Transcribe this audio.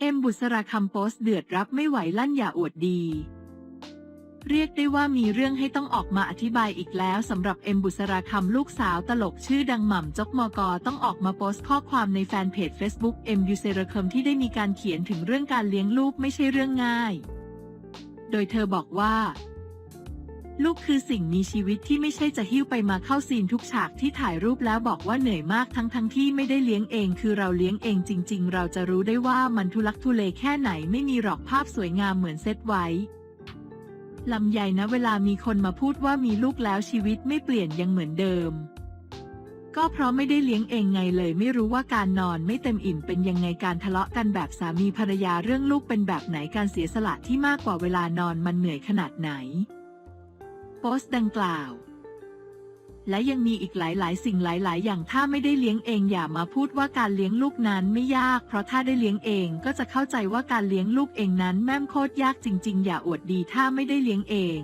เอ็มบุษราคำโพสเดือดรับไม่ไหวลั่นอย่าอวดดี เรียกได้ว่ามีเรื่องให้ต้องออกมาอธิบายอีกแล้วสำหรับเอ็มบุษราคำลูกสาวตลกชื่อดังหม่ำจกมกต้องออกมาโพสต์ข้อความในแฟนเพจ Facebook เอ็มยูเซราคมที่ได้มีการเขียนถึงเรื่องการเลี้ยงลูกไม่ใช่เรื่องง่าย โดยเธอบอกว่า ลูกคือสิ่งมีชีวิตที่ไม่ใช่จะหิ้วไปมาเข้าซีนทุกฉากที่ถ่ายรูปแล้วบอกว่าเหนื่อยมากทั้งทั้งที่ไม่ได้เลี้ยงเอง คือเราเลี้ยงเองจริง ๆ เราจะรู้ได้ว่ามันทุลักทุเลแค่ไหนไม่มีหรอกภาพสวยงามเหมือนเซตไว้ลำไยนะเวลามีคนมาพูดว่ามีลูกแล้วชีวิตไม่เปลี่ยนยังเหมือนเดิม ก็เพราะไม่ได้เลี้ยงเองไงเลย ไม่รู้ว่าการนอนไม่เต็มอิ่มเป็นยังไงการทะเลาะกันแบบสามีภรรยาเรื่องลูกเป็นแบบไหนการเสียสละที่มากกว่าเวลานอนมันเหนื่อยขนาดไหน โพสต์ดังกล่าว และยังมีอีกหลาย ๆ สิ่งหลาย ๆ อย่างถ้าไม่ได้เลี้ยงเองอย่ามาพูดว่าการเลี้ยงลูกนั้นไม่ยาก เพราะถ้าได้เลี้ยงเองก็จะเข้าใจว่าการเลี้ยงลูกเองนั้นแม่มโคตรยากจริง ๆ อย่าอวดดีถ้าไม่ได้เลี้ยงเอง